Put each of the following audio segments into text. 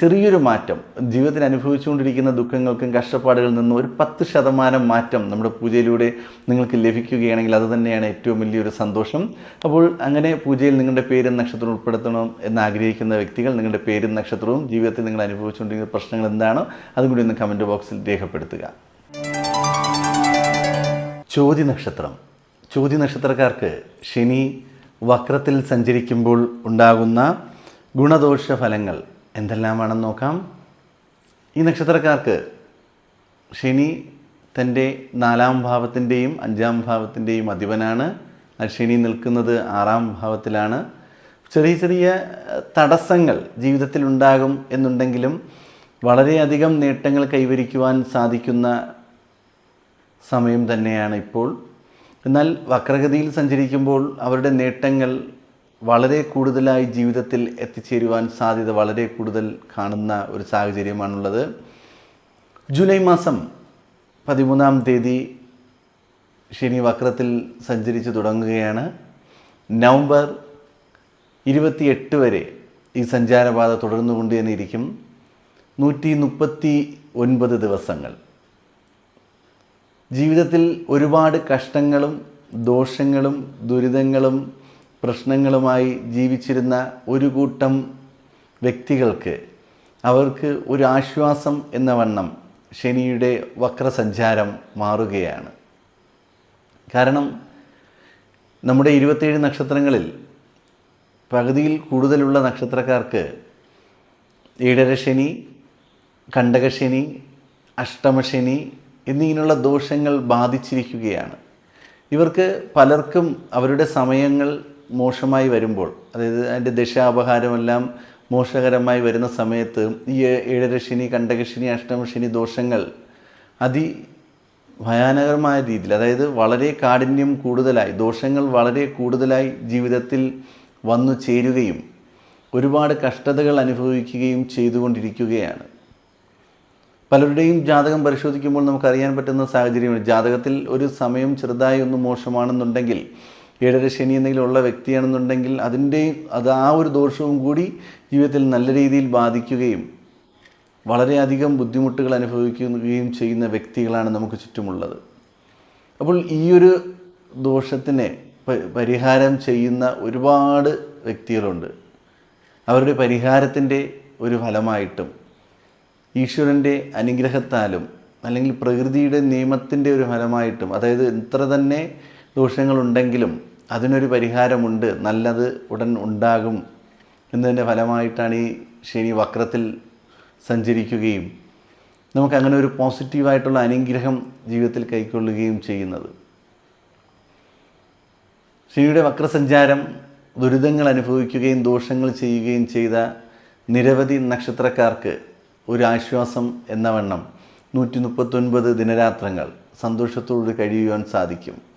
ചെറിയൊരു മാറ്റം. ജീവിതത്തിൽ അനുഭവിച്ചുകൊണ്ടിരിക്കുന്ന ദുഃഖങ്ങൾക്കും കഷ്ടപ്പാടുകളിൽ നിന്നും ഒരു പത്ത് ശതമാനം മാറ്റം നമ്മുടെ പൂജയിലൂടെ നിങ്ങൾക്ക് ലഭിക്കുകയാണെങ്കിൽ അത് തന്നെയാണ് ഏറ്റവും വലിയൊരു സന്തോഷം. അപ്പോൾ അങ്ങനെ പൂജയിൽ നിങ്ങളുടെ പേരും നക്ഷത്രവും ഉൾപ്പെടുത്തണം എന്ന് ആഗ്രഹിക്കുന്ന വ്യക്തികൾ നിങ്ങളുടെ പേരും നക്ഷത്രവും ജീവിതത്തിൽ നിങ്ങൾ അനുഭവിച്ചുകൊണ്ടിരിക്കുന്ന പ്രശ്നങ്ങൾ എന്താണോ അതും കൂടി ഒന്ന് കമന്റ് ബോക്സിൽ രേഖപ്പെടുത്തുക. ചോതി നക്ഷത്രം. ചോതി നക്ഷത്രക്കാർക്ക് ശനി വക്രത്തിൽ സഞ്ചരിക്കുമ്പോൾ ഉണ്ടാകുന്ന ഗുണദോഷ ഫലങ്ങൾ എന്തെല്ലാമാണെന്ന് നോക്കാം. ഈ നക്ഷത്രക്കാർക്ക് ശനി തന്റെ നാലാം ഭാവത്തിന്റെയും അഞ്ചാം ഭാവത്തിന്റെയും അധിപനാണ്. ശനി നിൽക്കുന്നത് ആറാം ഭാവത്തിലാണ്. ചെറിയ ചെറിയ തടസ്സങ്ങൾ ജീവിതത്തിൽ ഉണ്ടാകും എന്നുണ്ടെങ്കിലും വളരെയധികം നേട്ടങ്ങൾ കൈവരിക്കുവാൻ സാധിക്കുന്ന സമയം തന്നെയാണ് ഇപ്പോൾ. എന്നാൽ വക്രഗതിയിൽ സഞ്ചരിക്കുമ്പോൾ അവരുടെ നേട്ടങ്ങൾ വളരെ കൂടുതലായി ജീവിതത്തിൽ എത്തിച്ചേരുവാൻ സാധ്യത വളരെ കൂടുതൽ കാണുന്ന ഒരു സാഹചര്യമാണുള്ളത്. ജൂലൈ മാസം പതിമൂന്നാം തീയതി ശനി വക്രത്തിൽ സഞ്ചരിച്ച് തുടങ്ങുകയാണ്. നവംബർ ഇരുപത്തിയെട്ട് വരെ ഈ സഞ്ചാരപാത തുടർന്നുകൊണ്ട് തന്നെ ഇരിക്കും നൂറ്റി മുപ്പത്തി ഒൻപത് ദിവസങ്ങൾ. ജീവിതത്തിൽ ഒരുപാട് കഷ്ടങ്ങളും ദോഷങ്ങളും ദുരിതങ്ങളും പ്രശ്നങ്ങളുമായി ജീവിച്ചിരുന്ന ഒരു കൂട്ടം വ്യക്തികൾക്ക് അവർക്ക് ഒരു ആശ്വാസം എന്ന വണ്ണം ശനിയുടെ വക്രസഞ്ചാരം മാറുകയാണ്. കാരണം നമ്മുടെ ഇരുപത്തേഴ് നക്ഷത്രങ്ങളിൽ പകുതിയിൽ കൂടുതലുള്ള നക്ഷത്രക്കാർക്ക് ഈടരശനി ശനി കണ്ടകശനി അഷ്ടമശനി എന്നിങ്ങനെയുള്ള ദോഷങ്ങൾ ബാധിച്ചിരിക്കുകയാണ്. ഇവർക്ക് പലർക്കും അവരുടെ സമയങ്ങൾ മോശമായി വരുമ്പോൾ അതായത് അതിന്റെ ദശാപഹാരമെല്ലാം മോശകരമായി വരുന്ന സമയത്ത് ഈ ഏഴരശിനി കണ്ടകശിനി അഷ്ടമശിനി ദോഷങ്ങൾ അതി ഭയാനകരമായ രീതിയിൽ അതായത് വളരെ കാഠിന്യം കൂടുതലായി ദോഷങ്ങൾ വളരെ കൂടുതലായി ജീവിതത്തിൽ വന്നു ചേരുകയും ഒരുപാട് കഷ്ടതകൾ അനുഭവിക്കുകയും ചെയ്തുകൊണ്ടിരിക്കുകയാണ്. പലരുടെയും ജാതകം പരിശോധിക്കുമ്പോൾ നമുക്കറിയാൻ പറ്റുന്ന സാഹചര്യമാണ് ജാതകത്തിൽ ഒരു സമയം ചെറുതായി ഒന്ന് മോശമാണെന്നുണ്ടെങ്കിൽ ഏഴര ശനി എന്തെങ്കിലും ഉള്ള വ്യക്തിയാണെന്നുണ്ടെങ്കിൽ അതിന്റെ അത് ആ ഒരു ദോഷവും കൂടി ജീവിതത്തിൽ നല്ല രീതിയിൽ ബാധിക്കുകയും വളരെയധികം ബുദ്ധിമുട്ടുകൾ അനുഭവിക്കുകയും ചെയ്യുന്ന വ്യക്തികളാണ് നമുക്ക് ചുറ്റുമുള്ളത്. അപ്പോൾ ഈ ഒരു ദോഷത്തിനെ പരിഹാരം ചെയ്യുന്ന ഒരുപാട് വ്യക്തികളുണ്ട്. അവരുടെ പരിഹാരത്തിന്റെ ഒരു ഫലമായിട്ടും ഈശ്വരന്റെ അനുഗ്രഹത്താലും അല്ലെങ്കിൽ പ്രകൃതിയുടെ നിയമത്തിന്റെ ഒരു ഫലമായിട്ടും അതായത് എത്ര തന്നെ ദോഷങ്ങളുണ്ടെങ്കിലും അതിനൊരു പരിഹാരമുണ്ട് നല്ലത് ഉടൻ ഉണ്ടാകും എന്നതിന്റെ ഫലമായിട്ടാണ് ഈ ശനി വക്രത്തിൽ സഞ്ചരിക്കുകയും നമുക്കങ്ങനെ ഒരു പോസിറ്റീവായിട്ടുള്ള അനുഗ്രഹം ജീവിതത്തിൽ കൈക്കൊള്ളുകയും ചെയ്യുന്നത്. ശനിയുടെ വക്രസഞ്ചാരം ദുരിതങ്ങൾ അനുഭവിക്കുകയും ദോഷങ്ങൾ ചെയ്യുകയും ചെയ്ത നിരവധി നക്ഷത്രക്കാർക്ക് ഒരു ആശ്വാസം എന്ന വണ്ണം. നൂറ്റി മുപ്പത്തൊൻപത് ദിനരാത്രങ്ങൾ സന്തോഷത്തോട് കഴിയുവാൻ സാധിക്കും.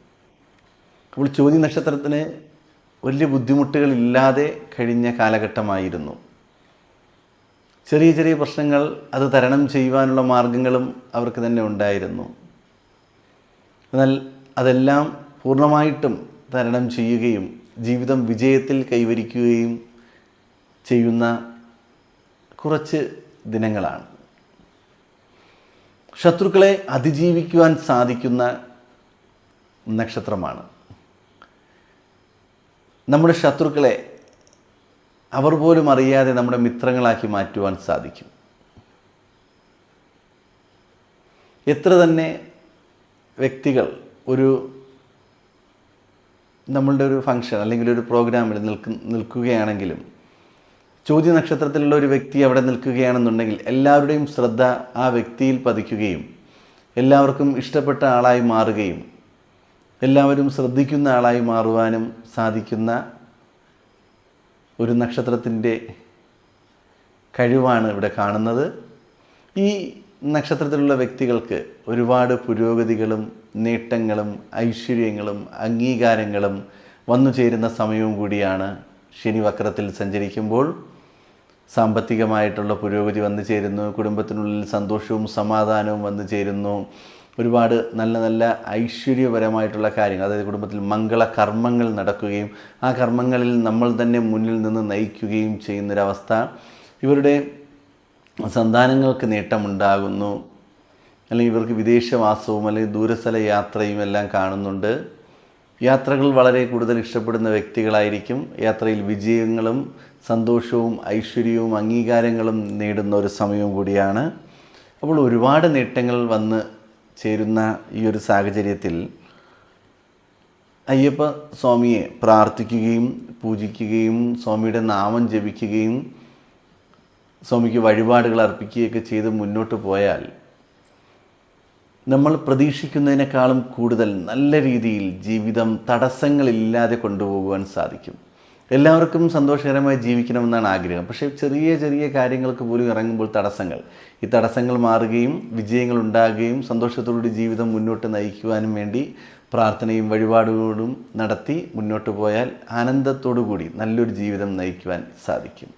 അപ്പോൾ ചോദ്യ നക്ഷത്രത്തിന് വലിയ ബുദ്ധിമുട്ടുകളില്ലാതെ കഴിഞ്ഞ കാലഘട്ടമായിരുന്നു. ചെറിയ ചെറിയ പ്രശ്നങ്ങൾ അത് തരണം ചെയ്യുവാനുള്ള മാർഗങ്ങളും അവർക്ക് തന്നെ ഉണ്ടായിരുന്നു. എന്നാൽ അതെല്ലാം പൂർണമായിട്ടും തരണം ചെയ്യുകയും ജീവിതം വിജയത്തിൽ കൈവരിക്കുകയും ചെയ്യുന്ന കുറച്ച് ദിനങ്ങളാണ്. ശത്രുക്കളെ അതിജീവിക്കുവാൻ സാധിക്കുന്ന നക്ഷത്രമാണ്. നമ്മുടെ ശത്രുക്കളെ അവർ പോലും അറിയാതെ നമ്മുടെ മിത്രങ്ങളാക്കി മാറ്റുവാൻ സാധിക്കും. എത്ര തന്നെ വ്യക്തികൾ ഒരു നമ്മളുടെ ഒരു ഫംഗ്ഷൻ അല്ലെങ്കിൽ ഒരു പ്രോഗ്രാമിൽ നിൽക്ക് നിൽക്കുകയാണെങ്കിലും ചോദ്യ നക്ഷത്രത്തിലുള്ള ഒരു വ്യക്തി അവിടെ നിൽക്കുകയാണെന്നുണ്ടെങ്കിൽ എല്ലാവരുടെയും ശ്രദ്ധ ആ വ്യക്തിയിൽ പതിക്കുകയും എല്ലാവർക്കും ഇഷ്ടപ്പെട്ട ആളായി മാറുകയും എല്ലാവരും ശ്രദ്ധിക്കുന്ന ആളായി മാറുവാനും സാധിക്കുന്ന ഒരു നക്ഷത്രത്തിന്റെ കഴിവാണ് ഇവിടെ കാണുന്നത്. ഈ നക്ഷത്രത്തിലുള്ള വ്യക്തികൾക്ക് ഒരുപാട് പുരോഗതികളും നേട്ടങ്ങളും ഐശ്വര്യങ്ങളും അംഗീകാരങ്ങളും വന്നു ചേരുന്ന സമയവും കൂടിയാണ് ശനി വക്രത്തിൽ സഞ്ചരിക്കുമ്പോൾ. സാമ്പത്തികമായിട്ടുള്ള പുരോഗതി വന്നു ചേരുന്നു കുടുംബത്തിനുള്ളിൽ സന്തോഷവും സമാധാനവും വന്നു ചേരുന്നു. ഒരുപാട് നല്ല നല്ല ഐശ്വര്യപരമായിട്ടുള്ള കാര്യങ്ങൾ അതായത് കുടുംബത്തിൽ മംഗള കർമ്മങ്ങൾ നടക്കുകയും ആ കർമ്മങ്ങളിൽ നമ്മൾ തന്നെ മുന്നിൽ നിന്ന് നയിക്കുകയും ചെയ്യുന്നൊരവസ്ഥ. ഇവരുടെ സന്താനങ്ങൾക്ക് നേട്ടമുണ്ടാകുന്നു. അല്ലെങ്കിൽ ഇവർക്ക് വിദേശവാസവും അല്ലെങ്കിൽ ദൂരസ്ഥല യാത്രയും എല്ലാം കാണുന്നുണ്ട്. യാത്രകൾ വളരെ കൂടുതൽ ഇഷ്ടപ്പെടുന്ന വ്യക്തികളായിരിക്കും. യാത്രയിൽ വിജയങ്ങളും സന്തോഷവും ഐശ്വര്യവും അംഗീകാരങ്ങളും നേടുന്ന ഒരു സമയവും കൂടിയാണ്. അപ്പോൾ ഒരുപാട് നേട്ടങ്ങൾ വന്ന് ചേരുന്ന ഈ ഒരു സാഹചര്യത്തിൽ അയ്യപ്പ സ്വാമിയെ പ്രാർത്ഥിക്കുകയും പൂജിക്കുകയും സ്വാമിയുടെ നാമം ജപിക്കുകയും സ്വാമിക്ക് വഴിപാടുകൾ അർപ്പിക്കുകയൊക്കെ ചെയ്ത് മുന്നോട്ട് പോയാൽ നമ്മൾ പ്രതീക്ഷിക്കുന്നതിനേക്കാളും കൂടുതൽ നല്ല രീതിയിൽ ജീവിതം തടസ്സങ്ങളില്ലാതെ കൊണ്ടുപോകുവാൻ സാധിക്കും. എല്ലാവർക്കും സന്തോഷകരമായി ജീവിക്കണമെന്നാണ് ആഗ്രഹം. പക്ഷേ ചെറിയ ചെറിയ കാര്യങ്ങൾക്ക് പോലും ഇറങ്ങുമ്പോൾ തടസ്സങ്ങൾ. ഈ തടസ്സങ്ങൾ മാറുകയും വിജയങ്ങൾ ഉണ്ടാകുകയും സന്തോഷത്തോടുകൂടി ജീവിതം മുന്നോട്ട് നയിക്കുവാനും വേണ്ടി പ്രാർത്ഥനയും വഴിപാടുകളും നടത്തി മുന്നോട്ട് പോയാൽ ആനന്ദത്തോടു കൂടി നല്ലൊരു ജീവിതം നയിക്കുവാൻ സാധിക്കും.